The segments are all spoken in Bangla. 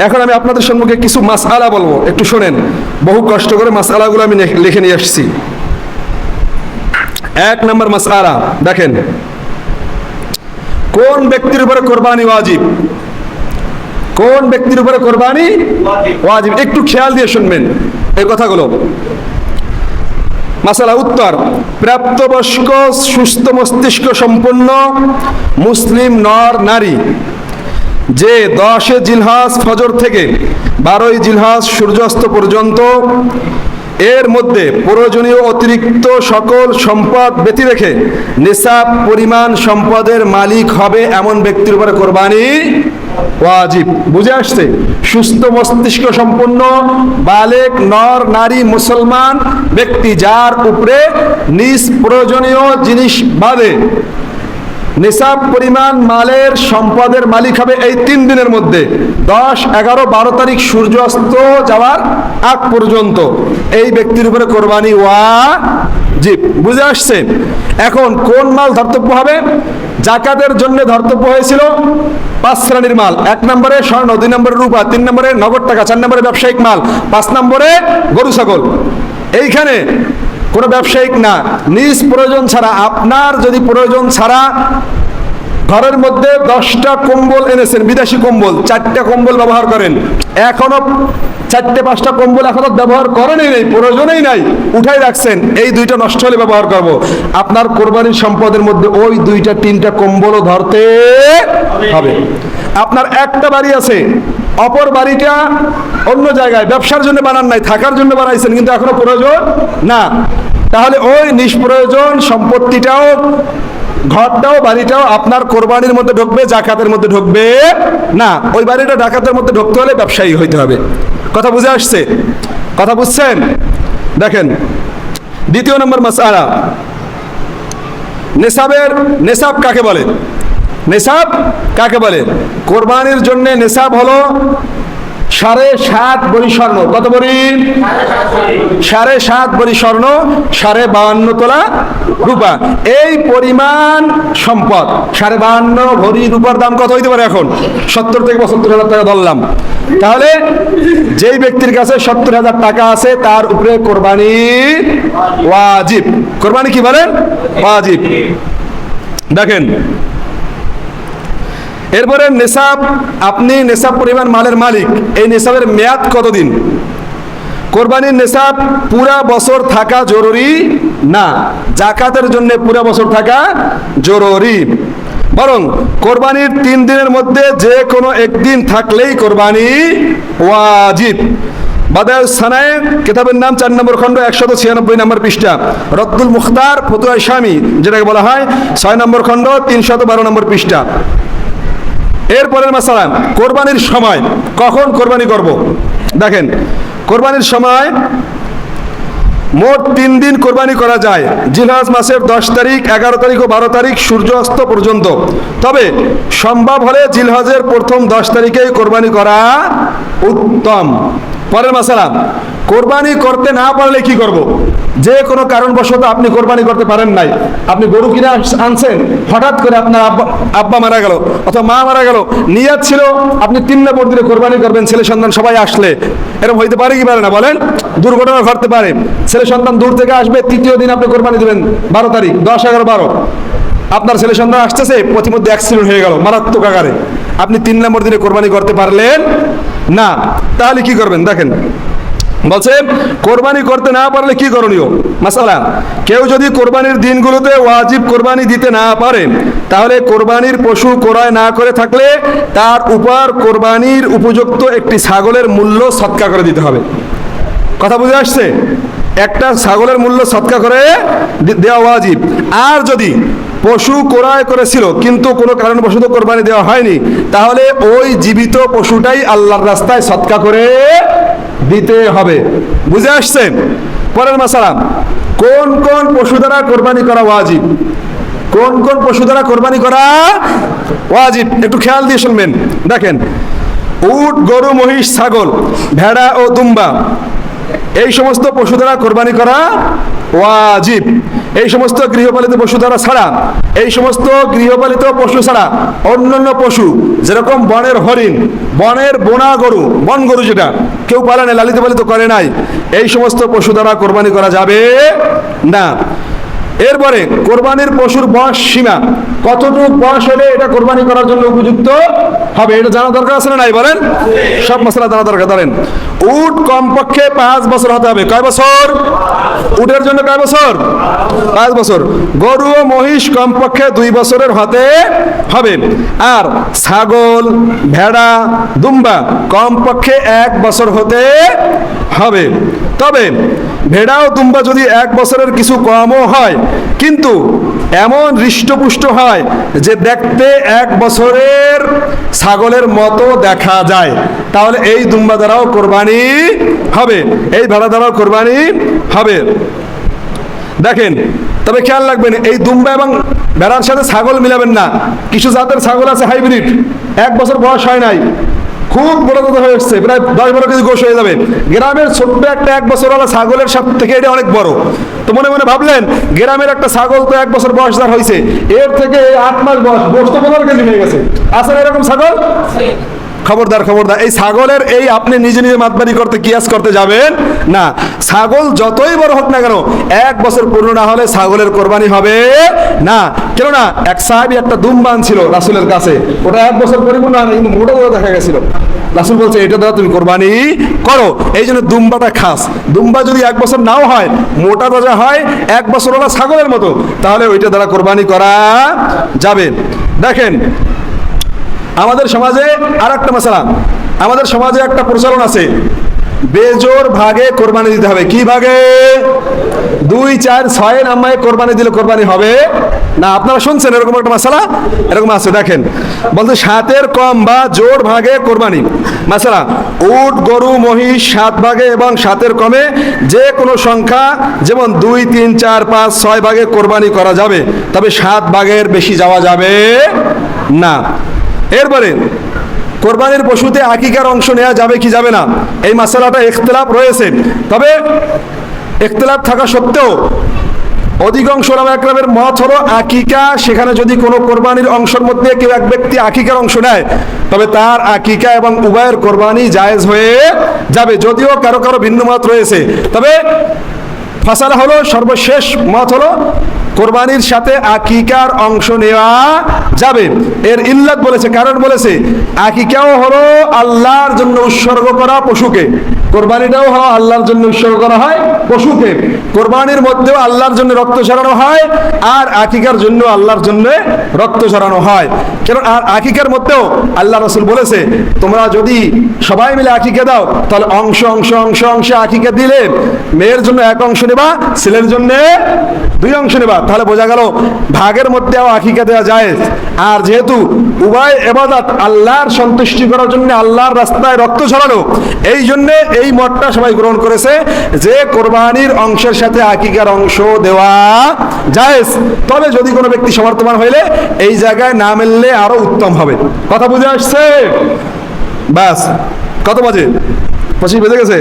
এখন আমি আপনাদের সম্মুখে কিছু মাসআলা বলব। একটু শোনেন। বহু কষ্ট করে মাসআলাগুলো আমি লিখে নিয়ে আসছি। এক নম্বর মাসআলা, দেখেন। কোন ব্যক্তির উপরে কোরবানি ওয়াজিব? কোন ব্যক্তির উপরে কোরবানি ওয়াজিব? একটু খেয়াল দিয়ে শুনবেন এই কথাগুলো। মাসালা উত্তর, প্রাপ্তবয়স্ক, সুস্থ মস্তিষ্ক সম্পন্ন, মুসলিম নর নারী। যে দশে জিলহাস ফজর থেকে বারোই জিলহাস সূর্যাস্ত পর্যন্ত এর মধ্যে প্রয়োজনীয় অতিরিক্ত সকল সম্পদ ব্যতি রেখে নিসাব পরিমাণ সম্পদের মালিক হবে এমন ব্যক্তির উপরে কোরবানি ওয়াজিব। বুঝে আসছে? সুস্থ মস্তিষ্ক সম্পন্ন বালেক, নর, নারী, মুসলমান ব্যক্তি যার উপরে নিজ প্রয়োজনীয় জিনিস বাদে নিসাব পরিমাণ মালের সম্পদের মালিক হবে এই তিন দিনের মধ্যে। দশ, এগারো, বারো তারিখ সূর্য অস্ত যাওয়ার আগ পর্যন্ত এই ব্যক্তির উপরে কোরবানি ওয়া জিপ বুঝে আসছে? এখন কোন মাল ধর্তব্য হবে? জাকাতের জন্য ধর্তব্য হয়েছিল পাঁচ শ্রেণির মাল। এক নম্বরে স্বর্ণ, দুই নম্বরে রূপা, তিন নম্বরে নগদ টাকা, চার নম্বরে ব্যবসায়িক মাল, পাঁচ নম্বরে গরু, ছাগল। এইখানে কোনো ব্যবসায়িক না, নিজ প্রয়োজন ছাড়া, আপনার যদি প্রয়োজন ছাড়া, ঘরের মধ্যে দশটা কম্বল এনেছেন, বিদেশি কম্বল, চারটা কম্বল ব্যবহার করেন। এখনও চারটে, পাঁচটা কম্বল এখনও ব্যবহার করেনই নেই, প্রয়োজনেই নাই, উঠাই রাখছেন। এই দুইটা নষ্ট হলে ব্যবহার করব। আপনার কোরবানির সম্পদের মধ্যে ওই দুইটা, তিনটা কম্বলও ধরতে হবে। আপনার একটা বাড়ি আছে, অপর বাড়িটা অন্য জায়গায়, ব্যবসার জন্য বানান নাই, থাকার জন্য বানাইছেন, কিন্তু এখনও প্রয়োজন না। তাহলে ওই নিষ্প্রয়োজন সম্পত্তিটাও, ঘরটাও, বাড়িটাও আপনার কোরবানির মধ্যে ঢুকবে, জাকাতের মধ্যে ঢুকবে না। ওই বাড়িটা ডাকাতের মধ্যে ঢুকতে হলে ব্যবসায়ী হইতে হবে। কথা বুঝে আসছে? কথা বুঝছেন? দেখেন, দ্বিতীয় নম্বর মাসালা নেশাবের, নেশাব কাকে বলে? নেশাব কাকে বলে? কোরবানির জন্য নেশাব হলো সাড়ে সাত বড়ি স্বর্ণ। কত বড়ি? সাড়ে সাত বড়ি স্বর্ণ, সাড়ে বাহান্ন তোলা রূপা। এই পরিমাণ সম্পদ, সাড়ে বাহান্ন ভরি রূপার দাম কত হইতে পারে এখন? সত্তর থেকে পঁচাত্তর হাজার টাকা ধরলাম। তাহলে যেই ব্যক্তির কাছে সত্তর হাজার টাকা আছে, তার উপরে কোরবানি ওয়াজিব। কোরবানি কি বলেন ওয়াজিব। দেখেন এরপরে নেশাব, আপনি নেশাব পরিমাণ মালের মালিক, এই নেশাবের মেয়াদ কতদিন? কোরবানির নেশাব পুরা বছর থাকা জরুরি না? জাকাতের জন্য পুরা বছর থাকা জরুরি। বরং কোরবানির তিন দিনের মধ্যে যে কোনো একদিন থাকলেই কোরবানি ওয়াজিব। বাদায় সানায়, কিতাবের নাম চার নম্বর খণ্ড, একশত ছিয়ানব্বই নম্বর পৃষ্ঠা। রদ্দুল মুখতার ফতুয়া স্বামী যেটাকে বলা হয়, ছয় নম্বর খণ্ড, তিনশত বারো নম্বর পৃষ্ঠা। এরপরের মাসালা, কোরবানির সময়। কখন কোরবানি করব? দেখেন, কোরবানির সময় মোট তিন দিন কোরবানি করা যায়। জিলহাজ মাসের দশ তারিখ, এগারো তারিখ ও বারো তারিখ সূর্য অস্ত পর্যন্ত। তবে সম্ভব হলে জিলহাজের প্রথম দশ তারিখেই কোরবানি করা উত্তম। পরের মাসালা, কোরবানি করতে না পারলে কি করব। যে কোনো কারণবশত আপনি কোরবানি করতে পারেন নাই। আপনি গরু কিনে আনছেন, হঠাৎ করে আপনার আব্বা আব্বা মারা গেল, অথবা মা মারা গেল, নিয়াত ছিল, আপনি তিন নম্বর দিনে কোরবানি করবেন, ছেলে সন্তান সবাই আসলে। এরকম হইতে পারে কি পারে না? বলেন, দুর্ঘটনা ঘটতে পারে। ছেলে সন্তান দূর থেকে আসবে, তৃতীয় দিন আপনি কোরবানি দেবেন, বারো তারিখ, দশ, এগারো, বারো। আপনার ছেলে সন্তান আসতেছে প্রতিমধ্যে অ্যাক্সিডেন্ট হয়ে গেল, মারাত্মক আকারে। আপনি তিন নম্বর দিনে কোরবানি করতে পারলেন না, তাহলে কি করবেন? দেখেন, বলছে, কোরবানি করতে না পারলে কি করণীয়? মাসালা, কেউ যদি কোরবানির দিনগুলোতে ওয়াজিব কোরবানি দিতে না পারে, তাহলে কোরবানির পশু ক্রয় না করে থাকলে তার উপর কোরবানির উপযুক্ত একটি ছাগলের মূল্য সৎকা করে দিতে হবে। কথা বুঝে আসছে? একটা ছাগলের মূল্য সৎকা করে দেওয়া ওয়াজিব। আর যদি পশু ক্রয় করেছিল, কিন্তু কোনো কারণবশত কোরবানি দেওয়া হয়নি, তাহলে ওই জীবিত পশুটাই আল্লাহর রাস্তায় সৎকা করে দিতে হবে। বুঝে আসছে? পরের মাসালাম, কোন কোন পশু দ্বারা কোরবানি করা ওয়াজিব? কোন কোন পশু দ্বারা কোরবানি করা ওয়াজিব? একটু খেয়াল দিয়ে শুনবেন। দেখেন, উট, গরু, মহিষ, ছাগল, ভেড়া ও দুম্বা। এই সমস্ত পশু দ্বারা কোরবানি করা ওয়াজিব। এই সমস্ত গৃহপালিত পশু দ্বারা ছাড়া, এই সমস্ত গৃহপালিত পশু ছাড়া অন্যান্য পশু, যেরকম বনের হরিণ, বনের বোনা গরু, বন গরু যেটা, কেউ পালে না, লালিত পালিত করে নাই। এই সমস্ত পশু দ্বারা কোরবানি করা যাবে না। এরপরে কোরবানির পশুর বয়স সীমা। কতটুকু বয়স হলে এটা কোরবানি করার জন্য উপযুক্ত হবে? এটা জানা দরকার আছে না নাই? বলেন। সব মশলা জানা দরকার, ধরেন। উট কমপক্ষে পাঁচ বছর হতে হবে। কয় বছর? উটের জন্য কয় বছর? পাঁচ বছর। গরু ও মহিষ কমপক্ষে দুই বছরের হতে হবে। আর ছাগল, ভেড়া, দুম্বা কমপক্ষে এক বছর হতে হবে। তবে ভেড়া ও দুম্বা যদি এক বছরের কিছু কমও হয়, কিন্তু এমন হৃষ্টপুষ্ট হয় যে দেখতে এক বছরের ছাগলের মতো দেখা যায়। তাহলে এই দুম্বা দ্বারাও কোরবানি হবে, এই ভেড়া দ্বারাও কোরবানি হবে। দেখেন, তবে খেয়াল রাখবেন, এই দুম্বা এবং ভেড়ার সাথে ছাগল মিলাবেন না। কিছু জাতের ছাগল আছে হাইব্রিড, এক বছর বয়স হয় নাই। খুব বড় কথা হয়ে উঠছে প্রায় দশ বারো কেজি গোশ হয়ে যাবে। গ্রামের ছোট্ট একটা এক বছর বছরওয়ালা ছাগলের সব থেকে এটা অনেক বড়। তো মনে মনে ভাবলেন, গ্রামের একটা ছাগল তো এক বছর বয়স যার হয়েছে এর থেকে আট মাস বয়স বস্তু পনেরো কেজি হয়ে গেছে। আসলে এরকম ছাগল? খবরদার খবরদার। এই ছাগলের, এই আপনি নিজে নিজে মাতবারি করতে কিয়াস করতে যাবেন? না, ছাগল যতই বড় হোক না কেন, এক বছর পূর্ণ না হলে ছাগলের কোরবানি হবে না। কেননা, এক সাহেবই একটা দুম্বান ছিল রাসুলের কাছে। ওটা এক বছর পরিপূর্ণ হয় কিন্তু মোটা করে দেখা গেছিল। রাসুল বলছে, এটা দ্বারা তুমি কোরবানি করো। এই জন্য দুম্বাটা খাস। দুম্বা যদি এক বছর নাও হয়, মোটা তাজা হয়, এক বছর ওলা ছাগলের মতো, তাহলে ওইটা দ্বারা কোরবানি করা যাবে। দেখেন আমাদের সমাজে আর একটা মশলা। আমাদের সমাজে একটা প্রচলন আছে। বেজোর ভাগে কোরবানি দিতে হবে। কি ভাগে? দুই, চার, ছয় নাম্বারে কোরবানি দিলে কোরবানি হবে। না, আপনারা শুনছেন এরকম একটা মশলা? এরকম আছে, দেখেন। বলতে সাতের কম বা জোর ভাগে কোরবানি। মশলা, উট, গরু, মহিষ, সাত ভাগে এবং সাতের কমে যে কোনো সংখ্যা, যেমন দুই, তিন, চার, পাঁচ, ছয় ভাগে কোরবানি করা যাবে। তবে সাত ভাগের বেশি যাওয়া যাবে না। এরপরে, কোরবানির পশুতে আকিকার অংশ নেওয়া যাবে কি যাবে না? এই মশালাটা ইখতলাফ রয়েছে। তবে ইখতলাফ থাকা সত্ত্বেও অধিকাংশ একরামের মত হলো আকিকা সেখানে যদি কোনো কোরবানির অংশের মধ্যে কেউ এক ব্যক্তি আকিকার অংশ নেয়, তবে তার আকিকা এবং উভয়ের কোরবানি জায়েজ হয়ে যাবে, যদিও কারও কারও ভিন্ন মত রয়েছে। তবে ফাসালা হলো সর্বশেষ মত হলো কোরবানির সাথে আকিকার অংশ নেওয়া যাবে। এর ইল্লাত বলেছে, কারণ বলেছে, আকিকাও হলো আল্লাহর জন্য উৎসর্গ করা পশুকে। কোরবানিটাও হলো আল্লাহর জন্য উৎসর্গ করা হয় পশুকে। কোরবানির মধ্যেও আল্লাহর জন্য রক্ত ছড়ানো হয়, আর আকিকার জন্য আল্লাহর জন্য রক্ত ছড়ানো হয়। কেন আর আকিকার মধ্যেও আল্লাহ রসুল বলেছে, তোমরা যদি সবাই মিলে আকিকা দাও, তাহলে অংশ অংশ অংশ, অংশে আকিকা দিলে মেয়ের জন্য এক অংশ নেবা, ছেলের জন্য দুই অংশ নেবা। তাহলে বোঝা গেল ভাগের মধ্যেও আকিকা দেওয়া যায় আর যেহেতু উভয় এবাদত আল্লাহর সন্তুষ্টি করার জন্য আল্লাহর রাস্তায় রক্ত ছড়ানো, এই জন্যে এই মতটা সবাই গ্রহণ করেছে যে কোরবানির অংশের সাথে আকিকার অংশ দেওয়া যায় তবে যদি কোনো ব্যক্তি সমর্থমান হইলে এই জায়গায় না মিললে আরও উত্তম হবে। কথা বুঝে আসছে? ব্যাস কত বাজে? পঁচিশ বেজে গেছে?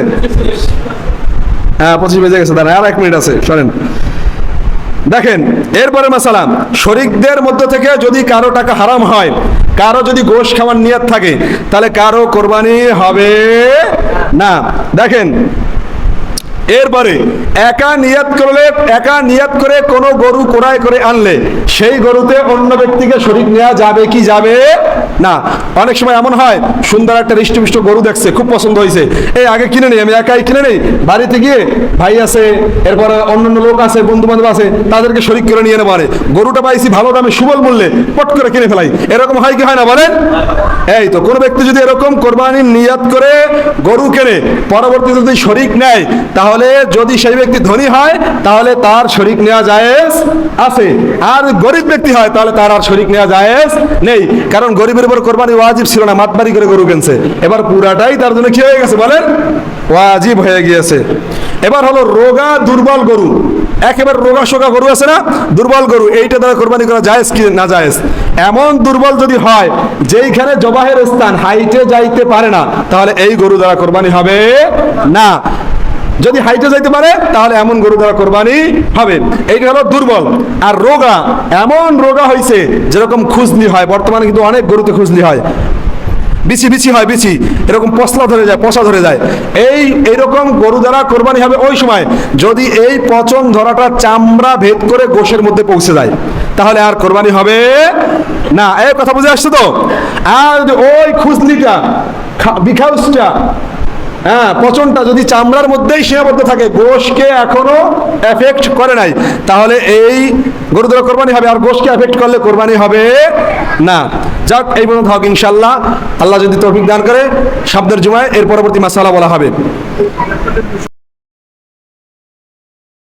হ্যাঁ পঁচিশ বেজে গেছে। দাঁড়া আর এক মিনিট আছে শোনেন দেখেন, এরপরে মাসালাম শরিকদের মধ্য থেকে যদি কারও টাকা হারাম হয়, কারও যদি গোশ খাওয়ার নিয়ত থাকে, তাহলে কারও কোরবানি হবে না। দেখেন, এরপরে একা নিয়াত করলে, একা নিয়াত করে কোনো গরু কোরআয় করে আনলে, সেই গরুতে অন্য ব্যক্তিকে শরিক নেওয়া যাবে কি যাবে না, অনেক সময় এমন হয়, সুন্দর একটা হৃষ্টপুষ্ট গরু দেখছে, খুব পছন্দ হয়েছে। এই, আগে কিনে নেই, আমি একাই কিনে নেই। বাড়িতে গিয়ে ভাই আছে, এরপরে অন্যান্য লোক আছে বন্ধু বান্ধব আছে, তাদেরকে শরিক করে নিয়ে নেব গরুটা পাইছি ভালো দামে, সুবল মূল্যে, পট করে কিনে ফেলাই। এরকম হয় কি হয় না বলেন? এই তো, কোনো ব্যক্তি যদি এরকম কোরবানির নিয়াত করে গরু কেনে, পরবর্তীতে যদি শরিক নেয়, তাহলে যদি সেই ব্যক্তি ধনী হয়, তাহলে তার শরিক নেওয়া জায়েজ আছে। আর গরিব ব্যক্তি হয়, তাহলে তার আর শরিক নেওয়া জায়েজ নেই। কারণ গরিবের উপর কোরবানি ওয়াজিব ছিল না মাতবারি করে গরু কিনছে। এবার পুরাটাই তার জন্য কি হয়ে গেছে বলেন? ওয়াজিব হয়ে গিয়েছে। এবার হলো রোগা দুর্বল গরু। একেবারে রোগা সোগা গরু আছে না? দুর্বল গরু, এইটা দ্বারা কোরবানি করা জায়েজ কি না জায়েজ? এমন দুর্বল যদি হয়, যেইখানে জবাহের স্থান, হাইটে যাইতে পারে না, তাহলে এই গরু দ্বারা কোরবানি হবে না। যদি হাইটে যাইতে পারে, তাহলে এমন গরু দ্বারা কোরবানি হবে। এইটা হলো দুর্বল। আর রোগা, এমন রোগা হয়েছে যেরকম খুজলি হয়। বর্তমানে কিন্তু অনেক গরুতে খুজলি হয়। বিচি বিচি হয় বিচি এরকম পশলা ধরে যায়, পশা ধরে যায়। এই এরকম গরু দ্বারা কোরবানি হবে ওই সময়। যদি এই পচন ধরাটা চামড়া ভেদ করে গোশের মধ্যে পৌঁছে যায়, তাহলে আর কোরবানি হবে না। এই কথা বুঝে আসছে তো? আর ওই খুজলিটা বিখাউসটা হ্যাঁ পচনটা যদি চামড়ার মধ্যেই সীমাবদ্ধ থাকে, গোশকে এখনও এফেক্ট করে নাই। তাহলে এই গরু কোরবানি হবে, আর গোশকে এফেক্ট করলে কোরবানি হবে না। যাক, এই পর্যন্ত হক ইনশাল্লাহ আল্লাহ যদি তৌফিক দান করে শব্দের জুমায়, এর পরবর্তী মাসালা বলা হবে।